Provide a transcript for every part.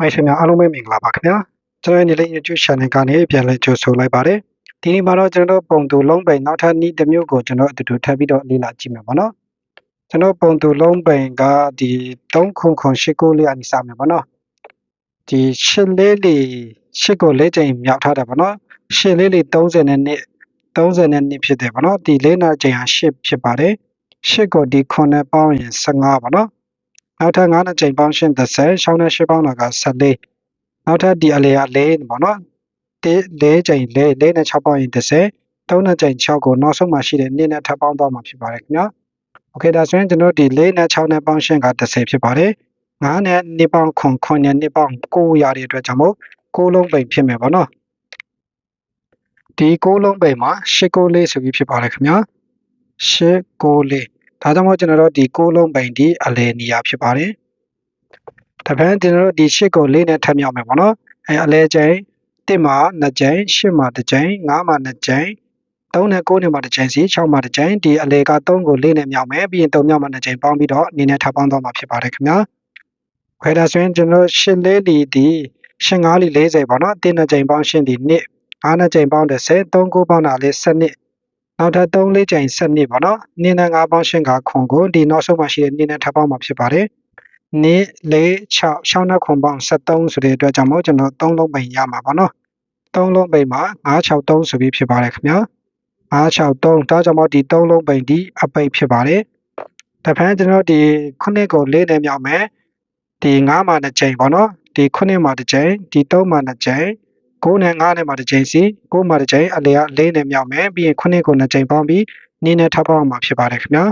မိတ်ဆွေများအားလုံးပဲမင်္ဂလာပါခင်ဗျာကျွန်တော်ရဲ့နေလေး YouTube channel ကနေပြန်လည်ကြိုဆိုလိုက်ပါတယ်ဒီနေ့မှာတော့ကျွန်တော်တို့ပုံတူလုံးပိန်နောက်ထပ်နည်းတစ်မျိုးကိုကျွန်တော်အတူတူထပ်ပြီးတော့လေ့လာကြည့်မယ်ပေါ့နော်ကျွန်တော်ပုံတူလုံးပိန်ကဒီ3ခုခု8ကိုလေးအနိစမယ်ပေါ့နော်ဒီ8လေးလေး8ကိုလေးချိန်မြောက်ထားတယ်ပေါ့နော်8လေးလေး30နဲ့နှစ်30နဲ့နှစ်ဖြစ်တယ်ပေါ့နော်ဒီလေးနာချိန်ဟာ8ဖြစ်ပါတယ်8ကိုဒီ9နဲ့ပေါင်းရင်15ပေါ့နော် နောက်ထပ်9နဲ့ချိန်ပေါင်းရှင်း30ရှောင်းနဲ့8ပေါင်းတာက14နောက်ထပ်ဒီအလေက4ပေါ့နော်4ချိန်4 4နဲ့6ပေါင်းရင်30 3နဲ့ချိန်6ကိုနောက်ဆုံးမှရှိတဲ့2နဲ့ထပ်ပေါင်းသွားမှာဖြစ်ပါတယ်ခင်ဗျာโอเคဒါဆိုရင်ကျွန်တော်ဒီ4နဲ့6နဲ့ပေါင်းရှင်းက30ဖြစ်ပါတယ်9နဲ့2ပေါင်း9 9နဲ့2ပေါင်း9ရတဲ့အတွက်ကြောင့်မို့6လုံးပိန်ဖြစ်မယ်ပေါ့နော်ဒီ6လုံးပိန်မှာ8 9လေးဆိုပြီးဖြစ်ပါတယ်ခင်ဗျာ8 9လေး ဒါကြောင့်မို့ကျွန်တော်တို့ဒီ6လုံးပိန်ဒီအလယ်နေရာဖြစ်ပါတယ်။တပန်းကျွန်တော်တို့ဒီ8ကို4နဲ့ထပ်မြောက်မယ်ပေါ့နော်။အဲအလယ်ကျိန်1မှာ2ကျိန်8မှာ2ကျိန်5မှာ2ကျိန်3နဲ့9နဲ့မှာ2ကျိန်စီ6မှာ2ကျိန်ဒီအလယ်က3ကို4နဲ့မြောက်မယ်ပြီးရင်3မြောက်မှာ2ကျိန်ပေါင်းပြီးတော့အနေနဲ့ထပ်ပေါင်းသွားမှာဖြစ်ပါတယ်ခင်ဗျာ။ခွဲဒါဆိုရင်ကျွန်တော်8လေးလီဒီ8 5လီ40ပေါ့နော်။1နဲ့ကျိန်ပေါင်းရှင်းဒီ2 5နဲ့ကျိန်ပေါင်း30 3 9ပေါင်းတာလေး7 နောက်ထပ်3လေးချိန်7နှစ်ပေါ့နော်။နင်းနဲ့5ပေါင်းရှင်းကခွန်ကိုဒီနောက်ဆုံးမှရှိတဲ့နင်းနဲ့ထပ်ပေါင်းမှာဖြစ်ပါတယ်။နင်း4 6 6နဲ့ခွန်ပေါင်း73ဆိုတဲ့အတွက်ကြောင့်မို့ကျွန်တော်3လုံးပိန်ရမှာပေါ့နော်။3လုံးပိန်မှာ963ဆိုပြီးဖြစ်ပါတယ်ခင်ဗျာ။963ဒါကြောင့်မို့ဒီ3လုံးပိန်ဒီအပိတ်ဖြစ်ပါတယ်။တဖန်ကျွန်တော်ဒီ9ကို4နဲ့မြောက်မယ်။ဒီ9မှာ2ချိန်ပေါ့နော်။ဒီ9မှာ2ချိန်ဒီ3မှာ2ချိန် 9နဲ့9နဲ့မှာတစ်ချိန်စီ9မှာတစ်ချိန်အလေက4နဲ့မြောက်မယ်ပြီးရင်9ကို2ချိန်ပေါင်းပြီးနင်းနဲ့ထပ်ပေါင်းမှာဖြစ်ပါတယ်ခင်ဗျာ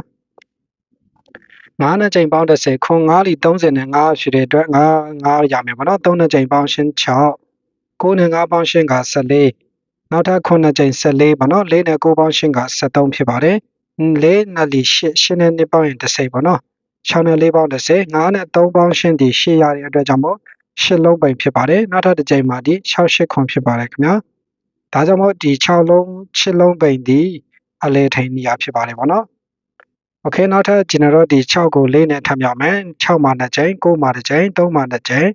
9နဲ့ချိန်ပေါင်း30ခွန်9လီ30နဲ့9ဖြစ်တဲ့အတွက်9 9ရမယ်ပေါ့နော်3နဲ့ချိန်ပေါင်းရှင်း6 9နဲ့9ပေါင်းရှင်းက14နောက်ထပ်9နဲ့ချိန်14ပေါ့နော်4နဲ့9ပေါင်းရှင်းက73ဖြစ်ပါတယ်4နဲ့လီ8 8နဲ့2ပေါင်းရင်30ပေါ့နော်6နဲ့4ပေါင်း30 9နဲ့3ပေါင်းရှင်းဒီ8ရတဲ့အတွက်ကြောင့်မို့ ရှစ်လုံးပိန်ဖြစ်ပါတယ်နောက်ထပ်တစ်ကြိမ်မှာဒီ68ခွန်ဖြစ်ပါတယ်ခင်ဗျာဒါကြောင့်မို့ဒီ6လုံးရှစ်လုံးပိန်ဒီအလဲထိန်နေရဖြစ်ပါတယ်ဗောနော်โอเคနောက်ထပ်ကျွန်တော်တို့ဒီ6ကို4နဲ့ထပ်မြောက်မယ်6မှာ2ကြိမ်9မှာ2ကြိမ်3မှာ2ကြိမ်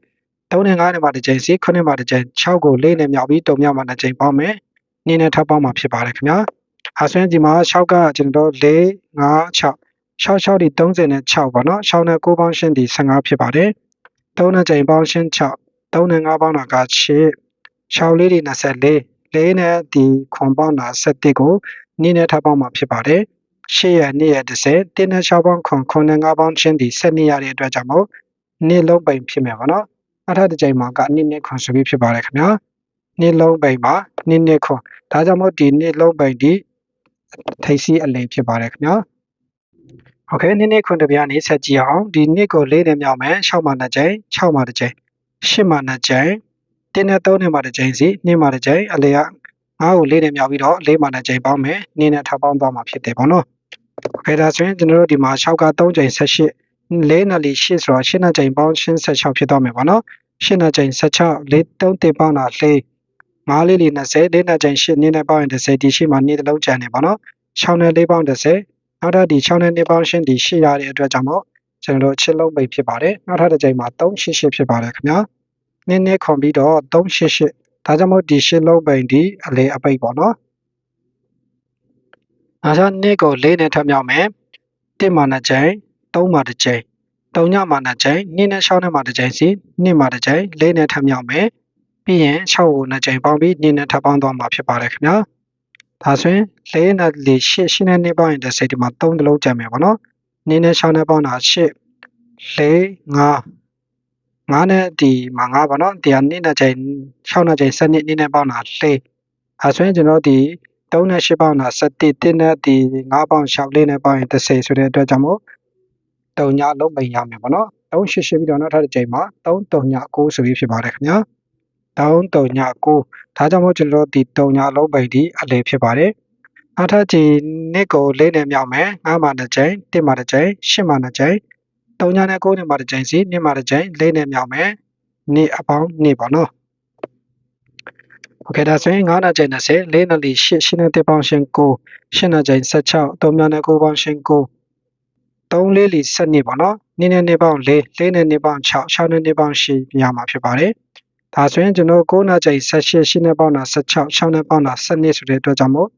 3နဲ့5နဲ့မှာ2ကြိမ်စီ9မှာ2ကြိမ်6ကို4နဲ့မြောက်ပြီး3မြောက်မှာ2ကြိမ်ပေါင်းမယ်နင်းနဲ့ထပ်ပေါင်းမှာဖြစ်ပါတယ်ခင်ဗျာအဲဆိုရင်ဒီမှာ6ကကျွန်တော်တို့4 5 6 6 6ဒီ30နဲ့6ပေါ့နော်6နဲ့9ပေါင်းရှင်းဒီ15ဖြစ်ပါတယ် 3နဲ့ချိန်ပေါင်းရှင်း6 3နဲ့5ပေါင်းတာက8 6လေးတွေ24 4နဲ့ဒီခွန်ပေါင်းတာ7ကိုနည်းနဲ့ထပ်ပေါင်းမှာဖြစ်ပါတယ်8ရ2ရ30 1နဲ့6ပေါင်းခွန်9နဲ့5ပေါင်းချင်းဒီ7ရတဲ့အတွက်ကြောင့်မို့နေ့လုံးပိန်ဖြစ်မယ်ပေါ့နော်အထက်တစ်ချိန်မှာကနေ့နဲ့ခွန်ဆိုပြီးဖြစ်ပါတယ်ခင်ဗျာနေ့လုံးပိန်မှာနေ့နဲ့ခွန်ဒါကြောင့်မို့ဒီနေ့လုံးပိန်ဒီထိပ်စီးအလင်ဖြစ်ပါတယ်ခင်ဗျာ โอเคနေ့နေ့ခွန်တပြားနေဆက်ကြည့်အောင်ဒီနေ့ကို၄နဲ့မြောက်မယ်6မှာ2ကြိမ်6မှာ2ကြိမ်8မှာ2ကြိမ်တင်းနဲ့3နဲ့မှာ2ကြိမ်စီ2မှာ2ကြိမ်အလေက9ကို4နဲ့မြောက်ပြီးတော့4မှာ2ကြိမ်ပေါင်းမယ်နင်းနဲ့ထပ်ပေါင်းသွားမှာဖြစ်တယ်ပေါ့နော်โอเคဒါဆိုရင်ကျွန်တော်တို့ဒီမှာ6က3ကြိမ်18 4နဲ့4 8ဆိုတော့8နဲ့ကြိမ်ပေါင်း16ဖြစ်သွားမယ်ပေါ့နော်8နဲ့ကြိမ်16 4 3တင်ပေါင်းတာ4 5လေးလေး20 4နဲ့ကြိမ်8နင်းနဲ့ပေါင်းရင်30ဒီရှိမှနေ့တစ်လုံးကျန်နေပေါ့နော်6နဲ့4ပေါင်း30 နောက်ထပ်ဒီ6နဲ့2ပေါင်းရှင်းဒီ8ရတဲ့အတွက်ကြောင့်မို့ကျွန်တော်တို့ချစ်လုံးပိတ်ဖြစ်ပါတယ်နောက်ထပ်တစ်ကြိမ်မှာ388ဖြစ်ပါတယ်ခင်ဗျာနည်းနည်းခွန်ပြီးတော့388ဒါကြောင့်မို့ဒီရှစ်လုံးပိန်ဒီအလေအပိတ်ပေါ့နော်အားကြောင့်နှစ်ကို၄နဲ့ထပ်မြောက်မယ်1မှာ2ကြိမ်3မှာ2ကြိမ်3ညမှာ2ကြိမ်2နဲ့6နဲ့မှာ2ကြိမ်စီ2မှာ2ကြိမ်4နဲ့ထပ်မြောက်မယ်ပြီးရင်6ကို2ကြိမ်ပေါင်းပြီး2နဲ့ထပ်ပေါင်းသွားမှာဖြစ်ပါတယ်ခင်ဗျာ ဒါဆိုရင်၄နဲ့၄၈၈နဲ့2ပေါင်းရင်30ဒီမှာ3တလုံးကျန်မယ်ပေါ့နော်2နဲ့6နဲ့ပေါင်းတာ8 4 5 5နဲ့ဒီမှာ5ပေါ့နော်ဒီက2နဲ့ချိန်6နဲ့ချိန်7နှစ်2နဲ့ပေါင်းတာ4အဲဆိုရင်ကျွန်တော်ဒီ3နဲ့8ပေါင်းတာ7 1နဲ့ဒီ5ပေါင်း6လေးနဲ့ပေါင်းရင်30ဆိုတဲ့အတွက်ကြောင့်မို့တုံညာလုံးပိန်ရမယ်ပေါ့နော်3 8 8ပြီးတော့နောက်ထပ်တစ်ချိန်မှာ3တုံညာ9ဆိုပြီးဖြစ်ပါတယ်ခင်ဗျာ 3တုံညာ9ဒါကြောင့်မို့ကျွန်တော်ဒီတုံညာလုံးပိန်ဒီအလေဖြစ်ပါတယ်နောက်ထပ်ဒီနှစ်ကိုလေးနဲ့မြောက်မယ်9မှာတစ်ချိန်1မှာတစ်ချိန်8မှာတစ်ချိန်3ညနဲ့9နဲ့မှာတစ်ချိန်စီ2မှာတစ်ချိန်4နဲ့မြောက်မယ်နေ့အပေါင်းနေ့ပေါ့နော်โอเคဒါဆိုရင်9နဲ့ချိန်20 4နဲ့8 8နဲ့1ပေါင်းရှင်9 8နဲ့ချိန်16 3ညနဲ့9ပေါင်းရှင်9 3လေးလီ7နှစ်ပေါ့နော်နည်းနဲ့နှစ်ပေါင်း4 4နဲ့နှစ်ပေါင်း6 6နဲ့နှစ်ပေါင်း8ပြရမှာဖြစ်ပါတယ် ဒါဆိုရင်ကျွန်တော်9နာချိန်18 8နဲ့ပေါင်းတာ16 6နဲ့ပေါင်းတာ12ဆိုတဲ့အတွက်ကြောင့်မို့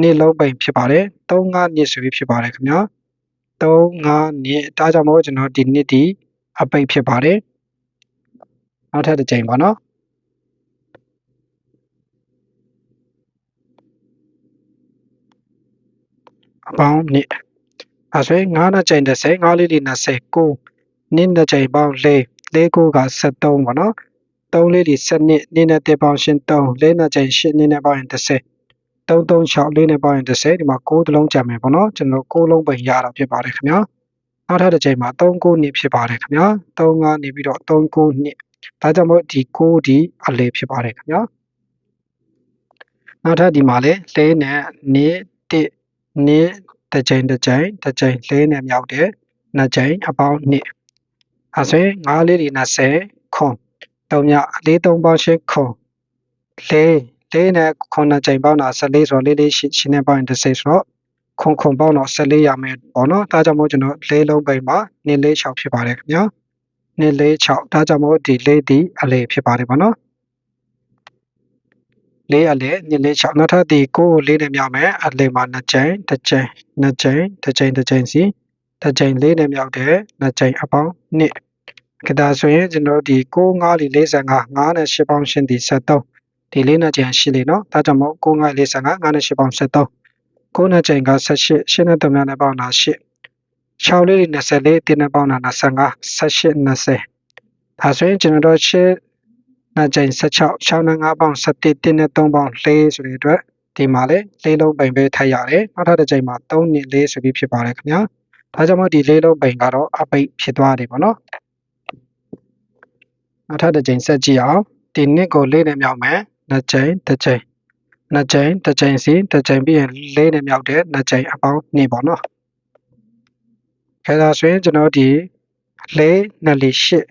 နှစ်လုံးပိန်ဖြစ်ပါတယ်3 5နှစ်ဆိုပြီးဖြစ်ပါတယ်ခင်ဗျာ3 5နှစ်ဒါကြောင့်မို့ကျွန်တော်ဒီနှစ်ဒီအပိတ်ဖြစ်ပါတယ်နောက်ထပ်တစ်ချိန်ပါနော်အပေါင်းနှစ်အဲဆိုရင်9နှစ်ချိန်30 9လေးလေး20 9နှစ်နှစ်ချိန်ပေါင်း4 4 9က73ပေါ့နော် 3လေးဒီ7နှစ်နှစ်နဲ့တက်ပေါင်းရှင်3 4နှစ်ချိန်8နှစ်နဲ့ပေါင်းရင်30 336လေးနဲ့ပေါင်းရင်30ဒီမှာ6တလုံးကြံမယ်ပေါ့နော်ကျွန်တော်6လုံးပိန်ရတာဖြစ်ပါတယ်ခင်ဗျာနောက်ထပ်တစ်ချိန်မှာ39နှစ်ဖြစ်ပါတယ်ခင်ဗျာ35နေပြီးတော့39နှစ်ဒါကြောင့်မို့ဒီ6ဒီအလေဖြစ်ပါတယ်ခင်ဗျာနောက်ထပ်ဒီမှာလေလဲနဲ့နှစ်တစ်နှစ်တစ်ချိန်တစ်ချိန်တစ်ချိန်လဲနဲ့မြောက်တယ်နှစ်ချိန်အပေါင်းနှစ်အဲဆိုရင်9လေးတွေ20ခွန် 3မြလေး3ပေါင်း8ခွန်လေးလေးနဲ့ခွန်နှစ်ချိန်ပေါင်းတာ14ဆိုတော့လေးလေးရှိရှိနေပေါင်း30ဆိုတော့ခွန်ခွန်ပေါင်းတော့14ရမယ်ပေါ့နော်ဒါကြောင့်မို့ကျွန်တော်လေးလုံးပိန်မှာနှစ်လေး6ဖြစ်ပါတယ်ခင်ဗျာနှစ်လေး6ဒါကြောင့်မို့ဒီလေးဒီအလေဖြစ်ပါတယ်ပေါ့နော်လေးအလေနှစ်လေး6နောက်ထပ်ဒီကိုလေးနဲ့မြောက်မယ်အလေမှာနှစ်ချိန်တစ်ချိန်နှစ်ချိန်တစ်ချိန်တစ်ချိန်စီတစ်ချိန်လေးနဲ့မြောက်တယ်နှစ်ချိန်အပေါင်းနှစ် ကဒါဆိုရင်ကျွန်တော်ဒီ6 5လီ45 5နဲ့8ပေါင်းရှင်းဒီ73ဒီလေးနဲ့ချိန်ရှိလေနော်ဒါကြောင့်မို့6 5 45 5နဲ့8ပေါင်း73 9နဲ့ချိန်က18 8နဲ့3နဲ့ပေါင်းတာ8 6လေး24တင်းနဲ့ပေါင်းတာ25 18 20ဒါဆိုရင်ကျွန်တော်တို့8နှစ်ချိန်16 6နဲ့5ပေါင်း17တင်းနဲ့3ပေါင်း4ဆိုတဲ့အတွက်ဒီမှာလေလေးလုံးပိန်ပဲထပ်ရတယ်နောက်ထပ်တစ်ချိန်မှာ3နှစ်4ဆိုပြီးဖြစ်ပါတယ်ခင်ဗျာဒါကြောင့်မို့ဒီလေးလုံးပိန်ကတော့အပိတ်ဖြစ်သွားတယ်ပေါ့နော် နောက်ထပ်တစ်ချိန်ဆက်ကြည့်အောင်ဒီနှစ်ကိုလေးနဲ့မြောက်မယ်နှစ်ချိန်တစ်ချိန်နှစ်ချိန်တစ်ချိန်စီတစ်ချိန်ပြီးရင်လေးနဲ့မြောက်တဲ့နှစ်ချိန်အပေါင်းနှစ်ပေါ့နော်ခဲဒါဆိုရင်ကျွန်တော်ဒီလေးနှစ်လေးရှစ်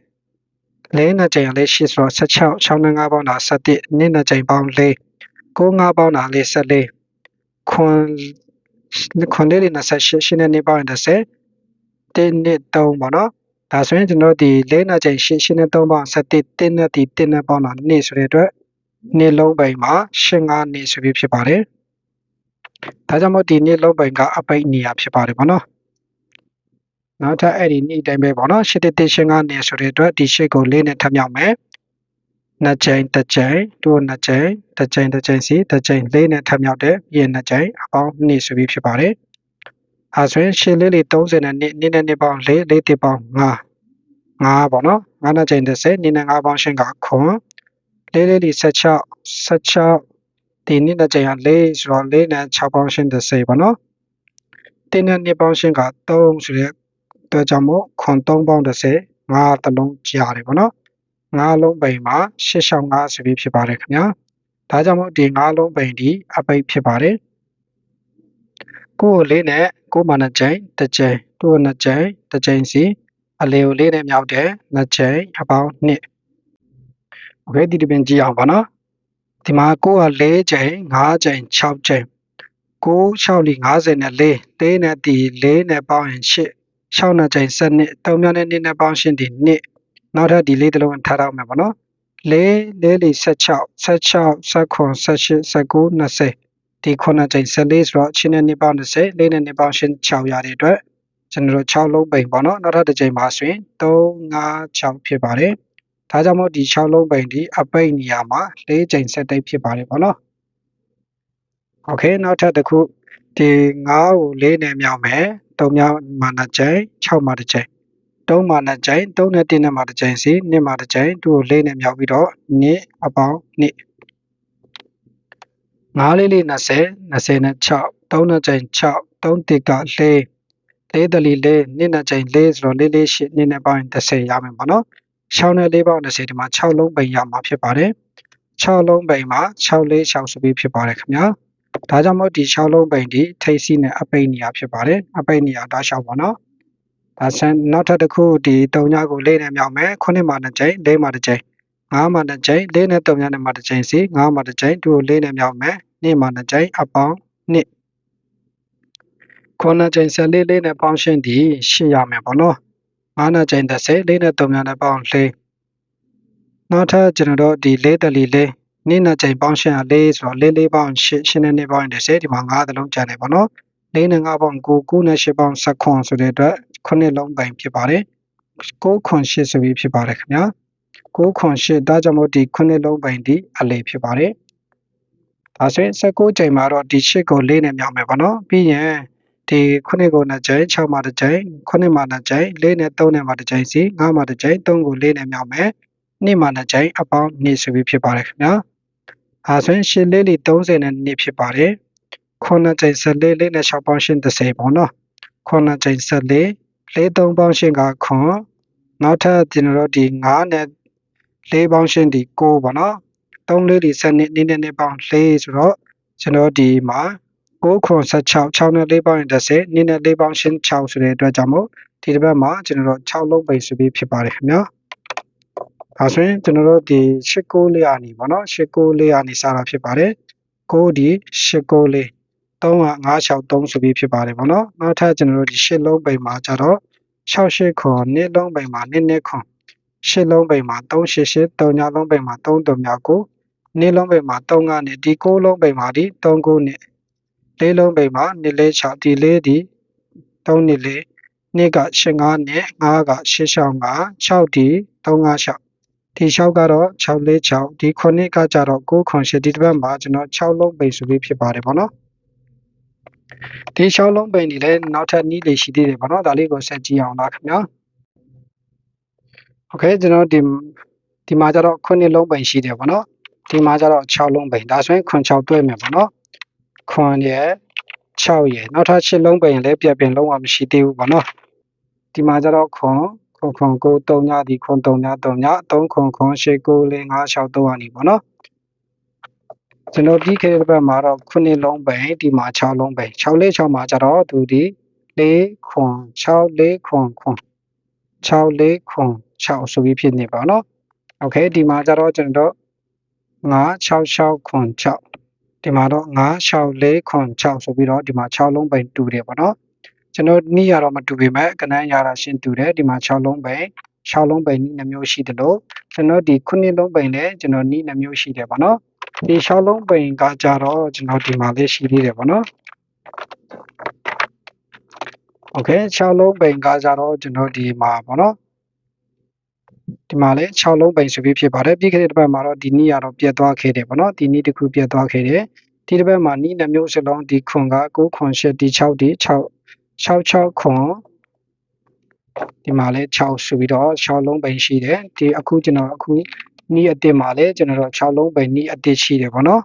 လေးနှစ်ချိန်လေးရှစ်ဆိုတော့16 6နဲ့5ပေါင်းတာ17နှစ်နှစ်ချိန်ပေါင်း4 9 5ပေါင်းတာလေး14ခွန်ခွန်လေးတွေ28ရှင်းနဲ့နေပေါင်းရင်30တင်းနှစ်3ပေါ့နော် ဒါဆိုရင်ကျွန်တော်ဒီလေးနှစ်ချိန်ရှင်းရှင်းနဲ့3ပေါင်း17တင်းနဲ့ဒီတင်းနဲ့ပေါင်းတာနှစ်ဆိုတဲ့အတွက်နှစ်လုံးပိန်မှာ15နှစ်ဆိုပြီးဖြစ်ပါတယ်ဒါကြောင့်မို့ဒီနှစ်လုံးပိန်ကအပိတ်နေရဖြစ်ပါတယ်ပေါ့နော်နောက်ထပ်အဲ့ဒီနေ့တိုင်းပဲပေါ့နော်ရှစ်တစ်တစ်ရှင်ကနေဆိုတဲ့အတွက်ဒီရှစ်ကိုလေးနဲ့ထပ်မြောက်မယ်နှစ်ချိန်တစ်ချိန်တို့နှစ်ချိန်တစ်ချိန်တစ်ချိန်စီတစ်ချိန်လေးနဲ့ထပ်မြောက်တဲ့ပြင်နှစ်ချိန်အပေါင်းနှစ်ဆိုပြီးဖြစ်ပါတယ် အဲဆိုရင်ရှစ်လေးလေး30နဲ့နှစ်နှစ်နဲ့နှစ်ပေါင်းလေးလေးတစ်ပေါင်း5 5ပေါ့နော်5နှစ်ချိန်30နှစ်နဲ့5ပေါင်းရှင်းကခွန်လေးလေးလေး16 16ဒီနှစ်နှစ်ချိန်က4ဆိုတော့4နဲ့6ပေါင်းရှင်း30ပေါ့နော်တင်းနဲ့နှစ်ပေါင်းရှင်းက3ဆိုတဲ့အတွက်ကြောင့်မို့ခွန်3ပေါင်း30 5တလုံးကြားတယ်ပေါ့နော်5လုံးပိန်မှာ865ဆိုပြီးဖြစ်ပါတယ်ခင်ဗျာဒါကြောင့်မို့ဒီ5လုံးပိန်ဒီအပိတ်ဖြစ်ပါတယ် ကိုယ်လေးနဲ့ကိုယ်မနှစ်ကြိမ်တစ်ကြိမ်တို့နှစ်ကြိမ်တစ်ကြိမ်စီအလေကိုလေးနဲ့မြောက်တယ်နှစ်ကြိမ်အပေါင်းနှစ်โอเคဒီတပင်ကြည့်အောင်ပါနော်ဒီမှာကိုယ်က4ကြိမ်5ကြိမ်6ကြိမ်9 6လီ50နဲ့4 4နဲ့ဒီ4နဲ့ပေါင်းရင်8 6နှစ်ကြိမ်7နှစ်3မြနဲ့2နဲ့ပေါင်းရှင်းဒီနှစ်နောက်ထပ်ဒီလေးတစ်လုံးထားတော့မယ်ပေါ့နော်လေးလေးလီ16 16 19 18 19 20 ဒီခုနှစ်ကြိမ်14ဆိုတော့အချင်းနဲ့နှစ်ပေါင်း30လေးနဲ့နှစ်ပေါင်းရှင်း6ရတဲ့အတွက်ကျွန်တော်တို့6လုံးပိန်ပေါ့နော်နောက်ထပ်တစ်ကြိမ်မှာဆိုရင်3 5 6ဖြစ်ပါတယ်ဒါကြောင့်မို့ဒီ6လုံးပိန်ဒီအပိတ်နေရာမှာ၄ကြိမ်ဆက်တိတ်ဖြစ်ပါတယ်ပေါ့နော်โอเคနောက်ထပ်တစ်ခုဒီ9ကို၄နဲ့မြောက်မယ်3မြောက်မှာ2ကြိမ်6မှာ1ကြိမ်3မှာ2ကြိမ်3နဲ့1နဲ့မှာ1ကြိမ်စီ2မှာ1ကြိမ်သူ့ကို4နဲ့မြောက်ပြီးတော့2အပေါင်း2 9လေးလေး20 20နဲ့6 3နဲ့ကြိမ်6 3တစ်က4လေးတလီလေး2နဲ့ကြိမ်4ဆိုတော့4လေး8 2နဲ့ပေါင်းရင်30ရမယ်ပေါ့နော်6နဲ့4ပေါင်း20ဒီမှာ6လုံးပိန်ရမှာဖြစ်ပါတယ်6လုံးပိန်မှာ6လေး6ဆိုပြီးဖြစ်ပါတယ်ခင်ဗျာဒါကြောင့်မို့ဒီ6လုံးပိန်ဒီထိတ်စီနဲ့အပိန်နေရာဖြစ်ပါတယ်အပိန်နေရာဒါရှောက်ပါနော်ဒါဆန်နောက်ထပ်တစ်ခုဒီ3ညကိုလေးနဲ့မြောက်မယ်9မှာ2ကြိမ်4မှာ2ကြိမ် 9မှာ2ကြိမ်4နဲ့3ညနဲ့မှာ2ကြိမ်စီ9မှာ2ကြိမ်သူ့ကို4နဲ့မြောက်မယ်2မှာ2ကြိမ်အပေါင်း2ခုနှစ်ကြိမ်ဆက်လေးလေးနဲ့ပေါင်းရှင်းသည်ရှိရမယ်ပေါ့နော်ငါးနှစ်ကြိမ်30လေးနဲ့3များနဲ့ပေါင်းလေးနောက်ထပ်ကျွန်တော်တို့ဒီလေးတလီလေးနေ့နှစ်ကြိမ်ပေါင်းရှင်းရလေးဆိုတော့လေးလေးပေါင်းရှင်းရှင်းနဲ့နေပေါင်း30ဒီမှာငါးသလုံးကျန်တယ်ပေါ့နော်လေးနဲ့ငါးပေါင်း9 9နဲ့10ပေါင်း19ဆိုတဲ့အတွက်ခုနှစ်လုံးပိုင်ဖြစ်ပါတယ်9ခွန်8ဆိုပြီးဖြစ်ပါတယ်ခင်ဗျာ 9ခွန်8ဒါကြောင့်မို့ဒီခုနှစ်လုံးပိုင်ဒီအလေးဖြစ်ပါတယ်ဒါဆိုရင်16ကြိမ်မှာတော့ဒီ8ကို4နဲ့မြောက်မယ်ပေါ့နော်ပြီးရင်ဒီခုနှစ်ကို2ကြိမ်6မှာ2ကြိမ်ခုနှစ်မှာ2ကြိမ်4နဲ့3နဲ့မှာ2ကြိမ်စီ9မှာ2ကြိမ်3ကို4နဲ့မြောက်မယ်2မှာ2ကြိမ်အပေါင်း2ဆိုပြီးဖြစ်ပါတယ်ခင်ဗျာဒါဆိုရင်8လေးလေး30နဲ့2ဖြစ်ပါတယ်ခုနှစ်ကြိမ်14လေးနဲ့6ပေါင်းရှင်း30ပေါ့နော်ခုနှစ်ကြိမ်14 4 3ပေါင်းရှင်းကခွန်နောက်ထပ်ကျွန်တော်တို့ဒီ9နဲ့ 4ပေါင်းရှင်းဒီ9ပေါ့နော်3လေးဒီ7နှစ်နည်းနည်းပေါင်း4ဆိုတော့ကျွန်တော်ဒီမှာ9ခွန်16 6နဲ့4ပေါင်းရင်30နည်းနဲ့4ပေါင်းရှင်း6ဆိုတဲ့အတွက်ကြောင့်မို့ဒီတစ်ပတ်မှာကျွန်တော်တို့6လုံးပိတ်ဆိုပြီးဖြစ်ပါတယ်ခင်ဗျာဒါဆိုရင်ကျွန်တော်တို့ဒီ8ကိုလေးအာနီပေါ့နော်8ကိုလေးအာနီစတာဖြစ်ပါတယ်9ဒီ8ကိုလေး3က963ဆိုပြီးဖြစ်ပါတယ်ပေါ့နော်နောက်ထပ်ကျွန်တော်တို့ဒီ8လုံးပိတ်မှာကျတော့68ခွန်2လုံးပိတ်မှာ2နှစ်ခွန် ရှစ်လုံးပိန်မှာ388 3ညလုံးပိန်မှာ3တုံမြောက်ကိုနေ့လုံးပိန်မှာ3ကနေဒီ6လုံးပိန်မှာဒီ3ကိုနဲ့လေးလုံးပိန်မှာ2လေး6ဒီလေးဒီ3နှစ်လေးနေ့က85နဲ့5က665 6ဒီ356ဒီ6ကတော့646ဒီ9ကကြတော့9ခွန်8ဒီတစ်ပတ်မှာကျွန်တော်6လုံးပိန်ဆိုပြီးဖြစ်ပါတယ်ပေါ့နော်ဒီ6လုံးပိန်ဒီလည်းနောက်ထပ်နီးလေရှိသေးတယ်ပေါ့နော်ဒါလေးကိုဆက်ကြည့်အောင်လားခင်ဗျာ โอเคကျွန်တော်ဒီဒီမှာကျတော့ခုနှစ်လုံးပိန်ရှိတယ်ပေါ့နော်ဒီမှာကျတော့6လုံးပိန်ဒါဆိုရင်ခွန်6တွဲမယ်ပေါ့နော်ခွန်ရဲ့6ရဲ့နောက်ထပ်8လုံးပိန်လည်းပြက်ပြင်လုံးဝမရှိသေးဘူးပေါ့နော်ဒီမှာကျတော့ခွန်ခွန်ခွန်ကို3ညဒီခွန်3ည3ည3ခွန်ခွန်8 9 4 5 6 3အနေပေါ့နော်ကျွန်တော်ပြီးခဲ့တဲ့ဘက်မှာတော့ခုနှစ်လုံးပိန်ဒီမှာ6လုံးပိန်6လေး6မှာကျတော့သူဒီ4ခွန်6 4ခွန်ခွန်6 4ခွန် 6ဆိုပြီးဖြစ်နေပါတော့โอเคဒီမှာကျတော့ကျွန်တော်966ခွန်6ဒီမှာတော့964ခွန်6ဆိုပြီးတော့ဒီမှာ6လုံးပိန်တူတယ်ပေါ့နော်ကျွန်တော်နီးရတော့မတူပေမဲ့ကနန်းရတာရှင်းတူတယ်ဒီမှာ6လုံးပိန်6လုံးပိန်နီးနှမျိုးရှိတယ်လို့ကျွန်တော်ဒီခုနှစ်လုံးပိန်လည်းကျွန်တော်နီးနှမျိုးရှိတယ်ပေါ့နော်ဒီ6လုံးပိန်ကကြတော့ကျွန်တော်ဒီမှာလေးရှိသေးတယ်ပေါ့နော်โอเค6လုံးပိန်ကကြတော့ကျွန်တော်ဒီမှာပေါ့နော် ဒီမှာလည်း6လုံးပိန်ဆိုပြီးဖြစ်ပါတယ်ပြီးခဲ့တဲ့တစ်ပတ်မှာတော့ဒီနီးရတော့ပြတ်သွားခဲ့တယ်ပေါ့နော်ဒီနီးတစ်ခုပြတ်သွားခဲ့တယ်ဒီတစ်ပတ်မှာနီးနှမျိုးစလုံးဒီခွန်က9ခွန်8ဒီ6ဒီ6 66ခွန်ဒီမှာလည်း6ဆိုပြီးတော့6လုံးပိန်ရှိတယ်ဒီအခုကျွန်တော်အခုနီးအတစ်မှာလည်းကျွန်တော်တို့6လုံးပိန်နီးအတစ်ရှိတယ်ပေါ့နော်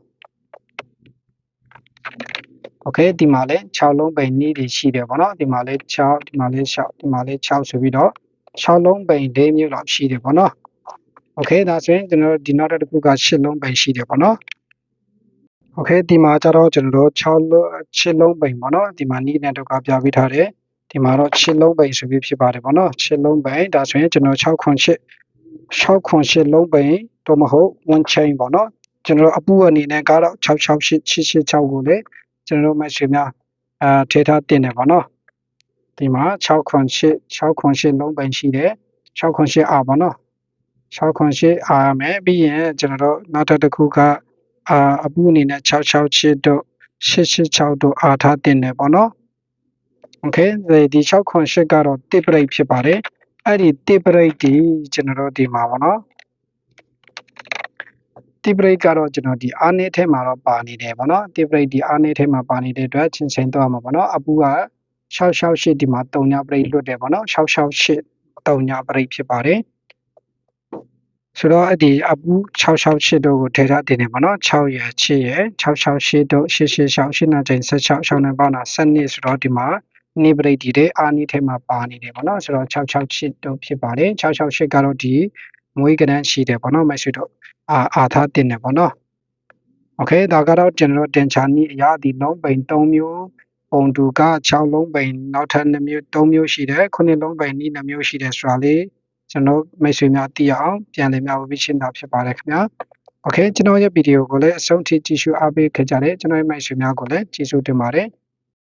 โอเคဒီမှာလည်း6လုံးပိန်နီးတွေရှိတယ်ပေါ့နော်ဒီမှာလည်း6ဒီမှာလည်း6ဒီမှာလည်း6ဆိုပြီးတော့ 6လုံးပိန်၄မျိုးလောက်ရှိတယ်ပေါ့နော်โอเคဒါဆိုရင်ကျွန်တော်ဒီနောက်တစ်ခုက8လုံးပိန်ရှိတယ်ပေါ့နော်โอเคဒီမှာကျတော့ကျွန်တော်တို့6လုံး8လုံးပိန်ပေါ့နော်ဒီမှာနီးနဲ့တော့ကပြပေးထားတယ်ဒီမှာတော့8လုံးပိန်ဆိုပြီးဖြစ်ပါတယ်ပေါ့နော်8လုံးပိန်ဒါဆိုရင်ကျွန်တော်6ခွန်8 6ခွန်8လုံးပိန်တော့မဟုတ် one chain ပေါ့နော်ကျွန်တော်အပူအနေနဲ့ကတော့668 886ကိုလေကျွန်တော်တို့မဆွေများအာထေထားတင်တယ်ပေါ့နော် ဒီမှာ6ခွန်8 6ခွန်8လုံးပိန်ရှိတယ်6ခွန်8အာပေါ့နော်6ခွန်8အာမယ်ပြီးရင်ကျွန်တော်တို့နောက်တစ်ခုကအာအပူအနေနဲ့668တို့886တို့အာထားတင်တယ်ပေါ့နော်โอเคဒီ6ခွန်8ကတော့တစ်ပရိတ်ဖြစ်ပါတယ်အဲ့ဒီတစ်ပရိတ်ဒီကျွန်တော်တို့ဒီမှာပေါ့နော်တိပရိတ်ကတော့ကျွန်တော်ဒီအာနေထဲမှာတော့ပါနေတယ်ပေါ့နော်တိပရိတ်ဒီအာနေထဲမှာပါနေတဲ့အတွက်ချင်းချင်းတော့မှာပေါ့နော်အပူက 668ဒီမှာ3ညပရိတ်လွတ်တယ်ပေါ့နော်668 3ညပရိတ်ဖြစ်ပါတယ်ဆိုတော့အဲ့ဒီအပူ668တို့ကိုထည့်ထားတင်နေပါတော့6ရယ်8ရယ်668တို့886 8နာချိန်16 6နဲ့ပေါင်းတာ7ဆိုတော့ဒီမှာနေပရိတ်ဒီတဲ့အာနီထဲမှာပါနေတယ်ပေါ့နော်ဆိုတော့668တို့ဖြစ်ပါတယ်668ကတော့ဒီမွေးကနန်းရှိတယ်ပေါ့နော်မိုက်ဆွေတို့အာအာထားတင်တယ်ပေါ့နော်โอเคဒါကတော့ကျွန်တော်တင်ချာနီအရာဒီလုံးပိန်3မျိုး ပုံတူက6လုံးပိန်နောက်ထပ်2မျိုး3မျိုးရှိတယ်9လုံးပိန်ဤ2မျိုးရှိတယ်ဆိုတာလေးကျွန်တော်မိတ်ဆွေများသိအောင်ပြန်လည်များဝေရှင်းတာဖြစ်ပါတယ်ခင်ဗျာ Okay ကျွန်တော်ရဲ့ဗီဒီယိုကိုလည်းအဆုံးထိကြည့်ရှုအားပေးခဲ့ကြတဲ့ကျွန်တော်ရဲ့မိတ်ဆွေများကိုလည်းကျေးဇူးတင်ပါတယ်